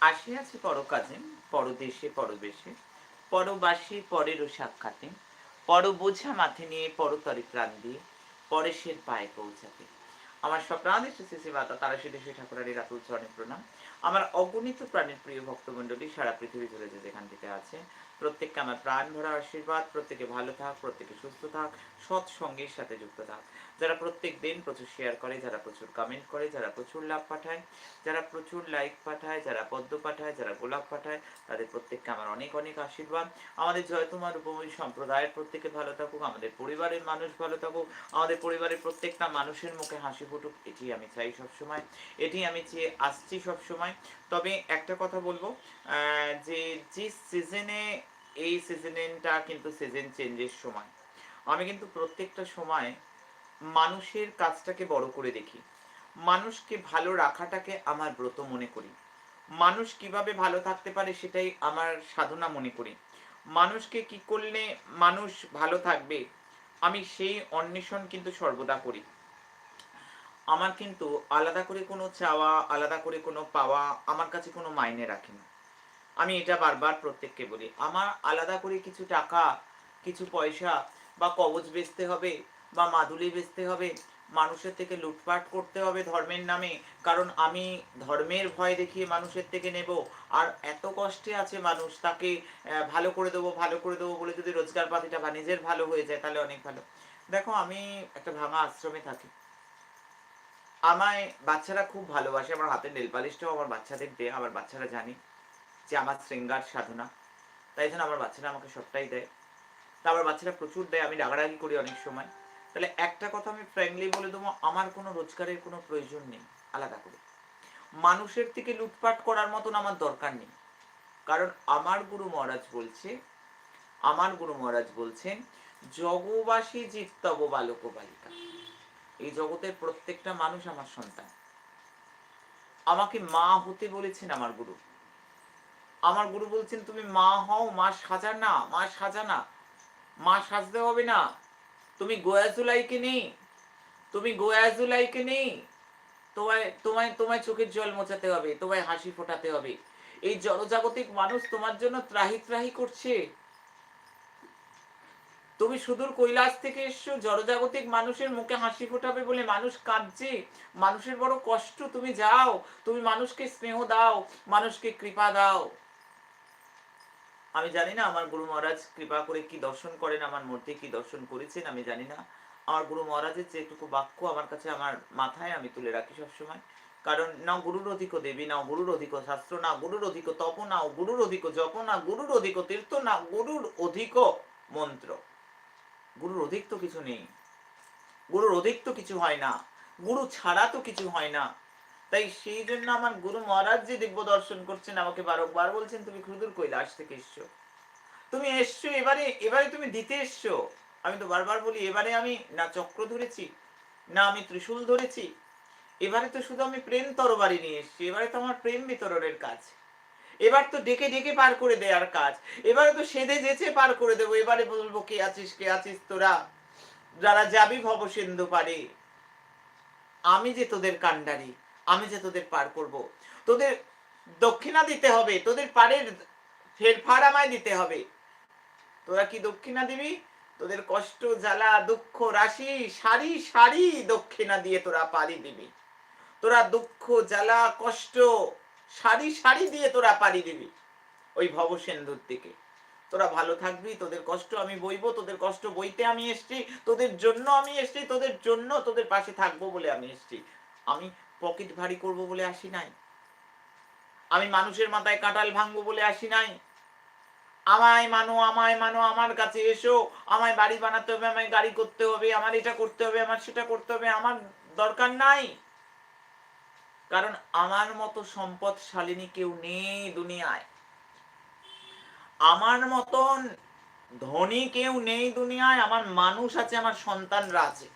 আসিয়াছে পরকাজে, পরদেশে, পরবেশে, পরবাসী, পরেরও সাক্ষাতে পর বোঝা মাথে নিয়ে পরতরে প্রাণ দিয়ে, পরেশের পায়ে পৌঁছাতে। আমার সব প্রাণ এসেছে মাতা তারা সেটা সে ঠাকুরারি রাতুল চরণে প্রণাম। আমার অগণিত প্রাণের প্রিয় ভক্তমণ্ডলী, সারা পৃথিবী জুড়ে যে যেখান থেকে আছে, প্রত্যেককে আমার প্রাণ ভরা আশীর্বাদ, প্রত্যেকে ভালো থাক, প্রত্যেকে সুস্থ থাক সৎ সঙ্গের সাথে যুক্ত থাক। যারা প্রত্যেক দিন প্রচুর শেয়ার করে, যারা প্রচুর কমেন্ট করে, যারা প্রচুর লাভ পাঠায়, যারা প্রচুর লাইক পাঠায়, যারা পদ্ম পাঠায়, যারা গোলাপ পাঠায়, তাদের প্রত্যেককে আমার অনেক অনেক আশীর্বাদ। আমাদের জয়তুমার রূপময়ী সম্প্রদায়ের প্রত্যেকে ভালো থাকুক, আমাদের পরিবারের মানুষ ভালো থাকুক, আমাদের পরিবারের প্রত্যেকটা মানুষের মুখে হাসি ফুটুক এটি আমি চাই সবসময় এটি আমি চেয়ে আসছি সবসময়। তবে একটা কথা বলব যে যে সিজনে এই সিজনটা কিন্তু সিজন চেঞ্জের সময়। আমি কিন্তু প্রত্যেকটা সময় মানুষের কাজটাকে বড় করে দেখি। মানুষকে ভালো রাখাটাকে আমার ব্রত মনে করি। মানুষ কীভাবে ভালো থাকতে পারে সেটাই আমার সাধনা মনে করি। মানুষকে কি করলে মানুষ ভালো থাকবে, আমি সেই অন্বেষণ কিন্তু সর্বদা করি। আমার কিন্তু আলাদা করে কোনো চাওয়া, আলাদা করে কোনো পাওয়া আমার কাছে কোনো মাইনে রাখে না। আমি এটা বারবার প্রত্যেককে বলি, আমার আলাদা করে কিছু টাকা, কিছু পয়সা বা কবচ বেচতে হবে বা মাদুলি বেচতে হবে, মানুষের থেকে লুটপাট করতে হবে ধর্মের নামে, কারণ আমি ধর্মের ভয় দেখিয়ে মানুষের থেকে নেব। আর এত কষ্টে আছে মানুষ, তাকে ভালো করে দেবো, ভালো করে দেবো বলে যদি রোজগার পাতিটা বা নিজের ভালো হয়ে যায়, তাহলে অনেক ভালো। দেখো, আমি একটা ভাঙা আশ্রমে থাকি। আমায় বাচ্চারা খুব ভালোবাসে, আমার হাতের নেল পালিশটাও আমার বাচ্চাদের দেয় আমার বাচ্চারা জানে যে আমার শৃঙ্গার সাধনা। তাই জন্য আমার বাচ্চারা আমাকে সবটাই দেয়। তা আমার বাচ্চারা প্রচুর দেয়, আমি রাগারাগি করি অনেক সময়। তাহলে একটা কথা আমি ফ্র্যাঙ্কলি বলে দেবো, আমার কোনো রোজগারের কোনো প্রয়োজন নেই, আলাদা করে। মানুষের থেকে লুটপাট করার মতন আমার দরকার নেই। কারণ আমার গুরু মহারাজ বলছে, আমার গুরু মহারাজ বলছেন, জগবাসী জিতব বালক বালিকা এই জগতের প্রত্যেকটা মানুষ আমার সন্তান। আমাকে মা হতে বলেছেন আমার গুরু। আমার গুরু বলছেন, তুমি মা হও, মা সাজা না মা সাজা না মা সাজতে হবে না। তুমি গোয়াজুলাইকে নেই। তুমি গোয়াজুলাইকে নেই। তোমায় তোমায় তোমায় চোখের জল মোচাতে হবে, তোমায় হাসি ফোটাতে হবে। এই জড়জাগতিক মানুষ তোমার জন্য ত্রাহি ত্রাহি করছে। তুমি সুদূর কৈলাস থেকে এসছো, জড়জাগতিক মানুষের মুখে হাসি ফোটাবে বলে মানুষ কাঁদছে। মানুষের বড় কষ্ট, তুমি যাও, তুমি মানুষকে স্নেহ দাও, মানুষকে কৃপা দাও। আমি জানি না আমার গুরু মহারাজ কৃপা করে কি দর্শন করেন, আমার মধ্যে কি দর্শন করেছেন, আমি জানি না। আমার গুরু মহারাজের যেটুকু বাক্য আমার কাছে আমার মাথায় আমি তুলে রাখি সবসময়। কারণ না গুরুর অধিক দেবী, না গুরুর অধিক শাস্ত্র, না গুরুর অধিক তপ, না গুরুর অধিক জপ, না গুরুর অধিক তীর্থ, না গুরুর অধিক মন্ত্র। গুরুর অধিক তো কিছু নেই। গুরুর অধিক তো কিছু হয় না। গুরু ছাড়া তো কিছু হয় না। তাই সেই জন্য আমার গুরু মহারাজ যে দিব্য দর্শন করছেন, আমাকে বারবার বলছেন, তুমি ক্ষুদুর কৈলাস থেকে এসছো। তুমি এসছো, এবারে এবারে তুমি দিতে এসছো। আমি তো বারবার বলি, এবারে আমি না চক্র ধরেছি, না আমি ত্রিশূল ধরেছি। এবারে তো শুধু আমি প্রেম তরবারি নিয়ে এসেছি, এবারে তো আমার প্রেম বিতরণের কাজ। এবার তো ডেকে ডেকে পার করে দেওয়ার কাজ। এবারে তো সেদে যেচে পার করে দেবো। এবারে বলব, কে আছিস কে আছিস তোরা? যারা যাবি ভব সিন্ধু পারে। আমি যে তোদের কান্ডারি আমি যে তোদের পার করব। তোদের দক্ষিণা দিতে হবে, তোদের পারের ফেরফার আমায় দিতে হবে। তোরা কি দক্ষিণা দিবি? তোদের কষ্ট, জ্বালা, দুঃখ, রাশি, সারি সারি দক্ষিণা দিয়ে তোরা পারি দিবি। তোরা দুঃখ, জ্বালা, কষ্ট সারি সারি দিয়ে তোরা পারি দিবি ওই ভবসেন্দুর দিকে। তোরা ভালো থাকবি, তোদের কষ্ট আমি বইবো, তোদের কষ্ট বইতে আমি এসছি, তোদের জন্য আমি এসছি, তোদের জন্য তোদের পাশে থাকব বলে আমি এসছি। আমি পকেট ভারী করব বলে আসি নাই। আমি মানুষের মাথায় কাঁঠাল ভাঙবো বলে আসি নাই। আমায় মানো আমায় মানো, আমার কাছে এসো। আমায় বাড়ি বানাতে হবে, আমায় গাড়ি করতে হবে, আমার এটা করতে হবে, আমার সেটা করতে হবে, আমার দরকার নাই। কারণ আমার মতো সম্পদশালিনী কেউ নেই দুনিয়ায়। আমার মতন ধনী কেউ নেই দুনিয়ায়, আমার মানুষ আছে, আমার সন্তানরা আছে।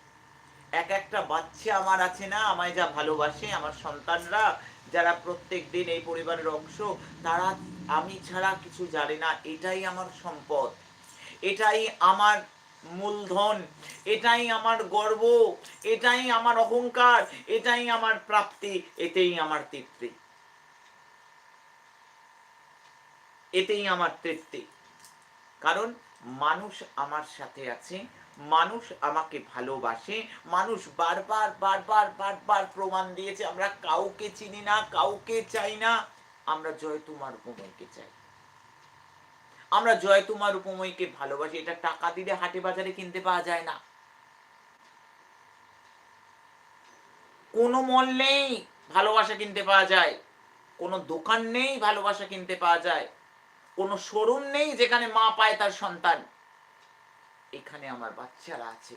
এক একটা বাচ্চা আমার আছে না, আমায় যা ভালোবাসে আমার সন্তানরা, যারা প্রত্যেক দিন এই পরিবারের অংশ, তারা আমি ছাড়া কিছু জানে না, এটাই আমার সম্পদ। এটাই আমার মূলধন, এটাই আমার গর্ব, এটাই আমার অহংকার, এটাই আমার প্রাপ্তি এটাই আমার তৃপ্তি। এতেই আমার তৃপ্তি। কারণ মানুষ আমার সাথে আছে, মানুষ আমাকে ভালোবাসে, মানুষ বারবার বারবার বারবার প্রমাণ দিয়েছে, আমরা কাউকে চিনি না, কাউকে চাই না, আমরা জয় তোমার উপময়কে চাই। আমরা জয় তোমার উপময়কে ভালোবাসি, এটা টাকা দিলে হাটে বাজারে কিনতে পাওয়া যায় না। কোনো মল নেই, ভালোবাসা কিনতে পাওয়া যায়। কোনো দোকান নেই, ভালোবাসা কিনতে পাওয়া যায়। কোনো শোরুম নেই, যেখানে মা পায় তার সন্তান। এখানে আমার বাচ্চারা আছে,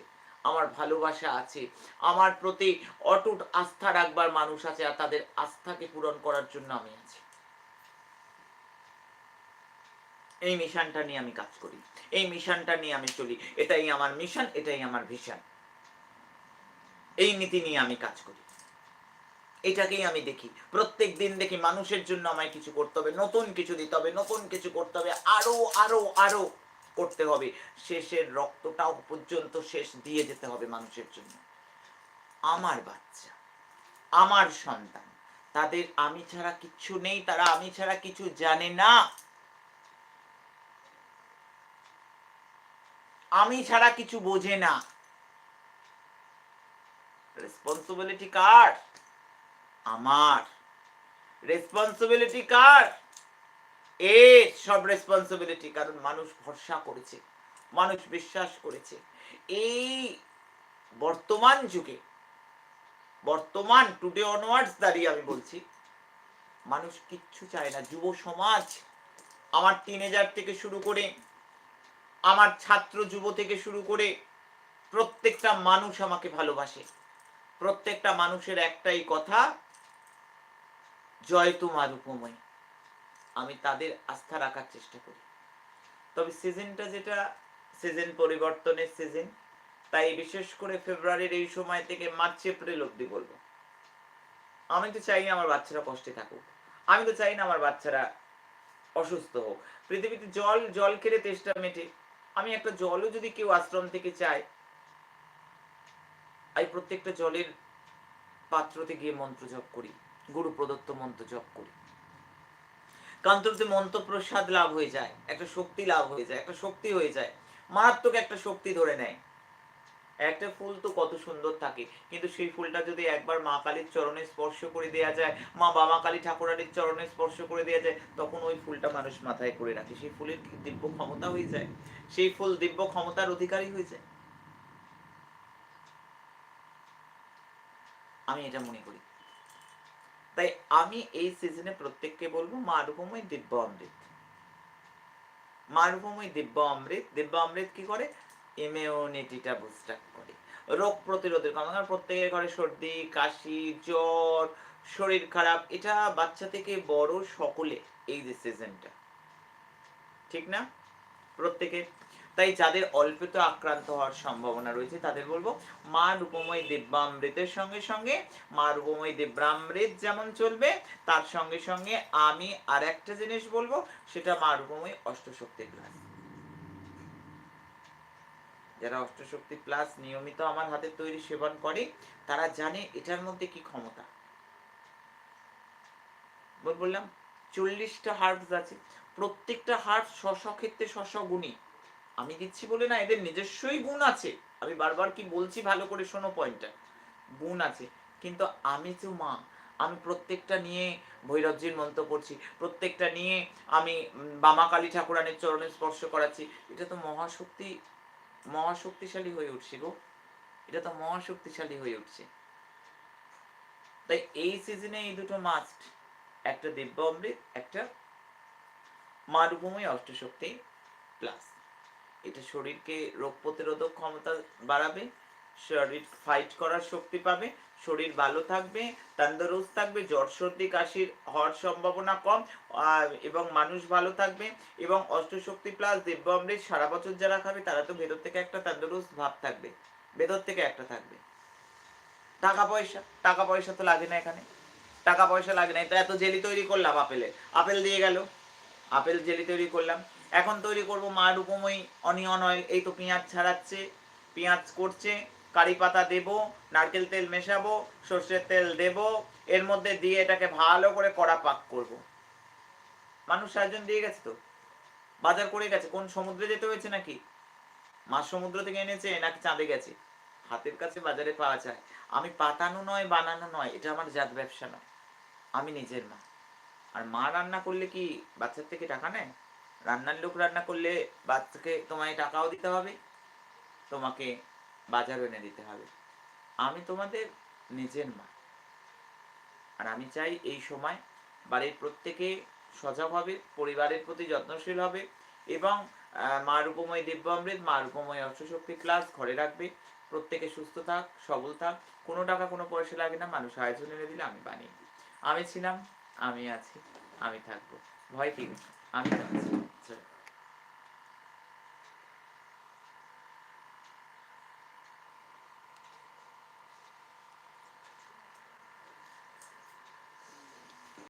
আমার ভালোবাসা আছে, আমার প্রতি অটুট আস্থা রাখবার মানুষ আছে, আর তাদের আস্থাকে পূরণ করার জন্য আমি আছি। এই মিশনটা নিয়ে আমি কাজ করি। এই মিশনটা নিয়ে আমি চলি। এটাই আমার মিশন এটাই আমার ভিশন এই নীতি নিয়ে আমি কাজ করি। এটাকেই আমি দেখি। প্রত্যেক দিন দেখি মানুষের জন্য আমায় কিছু করতে হবে, নতুন কিছু দিতে হবে, নতুন কিছু করতে হবে, আরও আরও আরও করতে হবে। শেষের রক্তটাও পর্যন্ত শেষ দিয়ে যেতে হবে মানুষের জন্য। আমার বাচ্চা, আমার সন্তান, তাদের আমি ছাড়া কিচ্ছু নেই, তারা আমি ছাড়া কিছু জানে না। আমি ছাড়া কিছু বোঝে না। রেসপন্সিবিলিটি কার? আমার। রেসপন্সিবিলিটি কার? এ সব রেসপন্সিবিলিটি কারণ মানুষ ভরসা করেছে, মানুষ বিশ্বাস করেছে। এই বর্তমান যুগে, বর্তমান টুডে অনওয়ার্ডস দাঁড়িয়ে আমি বলছি, মানুষ কিচ্ছু চায় না। যুব সমাজ, আমার টিনেজার থেকে শুরু করে আমার ছাত্র যুব থেকে শুরু করে প্রত্যেকটা মানুষ আমাকে ভালোবাসে। প্রত্যেকটা মানুষের একটাই কথা, জয় তোমার উপময়। আমি তাদের আস্থা রাখার চেষ্টা করি। তবে সিজনটা যেটা, সিজন পরিবর্তনের সিজন, তাই বিশেষ করে ফেব্রুয়ারির এই সময় থেকে মার্চ, এপ্রিল অব্দি বলব। আমি তো চাই না আমার বাচ্চারা কষ্টে থাকুক। আমি তো চাই না আমার বাচ্চারা অসুস্থ হোক। পৃথিবীতে জল জল খেলে তেষ্টা মেটে। আমি একটা জলও যদি কেউ আশ্রম থেকে চায়, আমি প্রত্যেকটা জলের পাত্রতে গিয়ে মন্ত্র জপ করি, গুরু প্রদত্ত মন্ত্র জপ করি। কান্তরতে মন্ত্র প্রসাদ লাভ হয়ে যায়, একটা শক্তি লাভ হয়ে যায়, একটা শক্তি হয়ে যায়, মারাত্মক একটা শক্তি ধরে নেয়। একটা ফুল তো কত সুন্দর থাকে। কিন্তু সেই ফুলটা যদি একবার মা কালীর চরণে স্পর্শ করে দেওয়া যায়, মা বাবা কালী ঠাকুরানির চরণে স্পর্শ করে দেওয়া যায়, তখন ওই ফুলটা মানুষ মাথায় করে রাখে। সেই ফুলের দিব্য ক্ষমতা হয়ে যায়? সেই ফুল দিব্য ক্ষমতার অধিকারী হয়ে যায়? আমি এটা মনে করি। তাই আমি এই সিজনে প্রত্যেককে বলব, মা রূপময় দিব্য অমৃত। মা রূপময় দিব্য অমৃত। দিব্য অমৃত কি করে? ইমিউনিটিটা বুস্ট আপ করে। রোগ প্রতিরোধের কারণ প্রত্যেকের ঘরে সর্দি, কাশি, জ্বর, শরীর খারাপ, এটা বাচ্চা থেকে বড় সকলে এই যে সিজনটা ঠিক না? প্রত্যেকের। তাই যাদের অল্পত আক্রান্ত হওয়ার সম্ভাবনা রয়েছে, তাদের বলব মা রূপময় দিব্যামৃতের সঙ্গে সঙ্গে মা রূপময় দিব্যামৃত যেমন চলবে, তার সঙ্গে সঙ্গে আমি আর একটা জিনিস বলব, সেটা মা রূপময় অষ্টশক্তি প্লাস যারা অষ্টশক্তি প্লাস নিয়মিত আমার হাতে তৈরি সেবন করে, তারা জানে এটার মধ্যে কি ক্ষমতা। বললাম, চল্লিশটা হার্বস আছে। প্রত্যেকটা হার্বস স্ব ক্ষেত্রে স্ব গুণী আমি দিচ্ছি বলে না, এদের নিজস্বই গুণ আছে। আমি বারবার কি বলছি ভালো করে শোনো পয়েন্টটা গুণ আছে। কিন্তু আমি তো মা, আমি প্রত্যেকটা নিয়ে ভৈরবজির মন্ত্র করছি প্রত্যেকটা নিয়ে আমি বামা কালী ঠাকুরানের চরণে স্পর্শ করাচ্ছি। এটা তো মহাশক্তি মহাশক্তিশালী হয়ে উঠছে গো। এটা তো মহাশক্তিশালী হয়ে উঠছে। তাই এই সিজনে এই দুটো মাস্ট একটা দিব্য অমৃত, একটা মারুভূমি অষ্ট অষ্টশক্তি প্লাস এটা শরীরকে রোগ প্রতিরোধক ক্ষমতা বাড়াবে শরীর ফাইট করার শক্তি পাবে, শরীর ভালো থাকবে, তন্দরুস্ত থাকবে, জ্বর সর্দি, কাশির হওয়ার সম্ভাবনা কম এবং মানুষ ভালো থাকবে এবং অষ্টশক্তি প্লাস দিব্য অমৃত সারা বছর যারা খাবে তারা তো ভেতর থেকে একটা তন্দরুস্ত ভাব থাকবে, ভেতর থেকে একটা থাকবে। টাকা পয়সা টাকা পয়সা তো লাগে না এখানে, টাকা পয়সা লাগে না এটা এত জেলি তৈরি করলাম আপেলের আপেল দিয়ে গেল, আপেল জেলি তৈরি করলাম, এখন তৈরি করব মা রূপময়ী, অনিয়ন অয়েল এই তো পেঁয়াজ ছাড়াচ্ছে, পেঁয়াজ করছে কারি পাতা দেবো, নারকেল তেল মেশাবো, সর্ষের তেল দেবো, এর মধ্যে দিয়ে এটাকে ভালো করে কড়া পাক করব। মানুষ সাহায্য দিয়ে গেছে তো? বাজার করে গেছে? কোন সমুদ্রে যেতে হয়েছে নাকি? মাছ সমুদ্র থেকে এনেছে, নাকি চাঁদে গেছে? হাতের কাছে বাজারে পাওয়া যায়। আমি পাতানো নয়, বানানো নয়, এটা আমার জাত ব্যবসা নয়। আমি নিজের মা। আর মা রান্না করলে কি বাচ্চার থেকে টাকা নেয়? রান্নার লোক রান্না করলে বাচ্চাকে তোমায় টাকাও দিতে হবে? তোমাকে বাজারও এনে দিতে হবে। আমি তোমাদের নিজের মা। আর আমি চাই এই সময় বাড়ির প্রত্যেকে সজাগ হবে, পরিবারের প্রতি যত্নশীল হবে এবং মা রূপময় দিব্যামৃত মা রূপময় অষ্টশক্তি ক্লাস ঘরে রাখবে। প্রত্যেকে সুস্থ থাক, সবল থাক। কোনো টাকা, কোনো পয়সা লাগে না। মানুষ আয়োজন এনে দিলে আমি বানিয়ে দিই। আমি ছিলাম, আমি আছি, আমি থাকব। ভয় কি আমি আছি।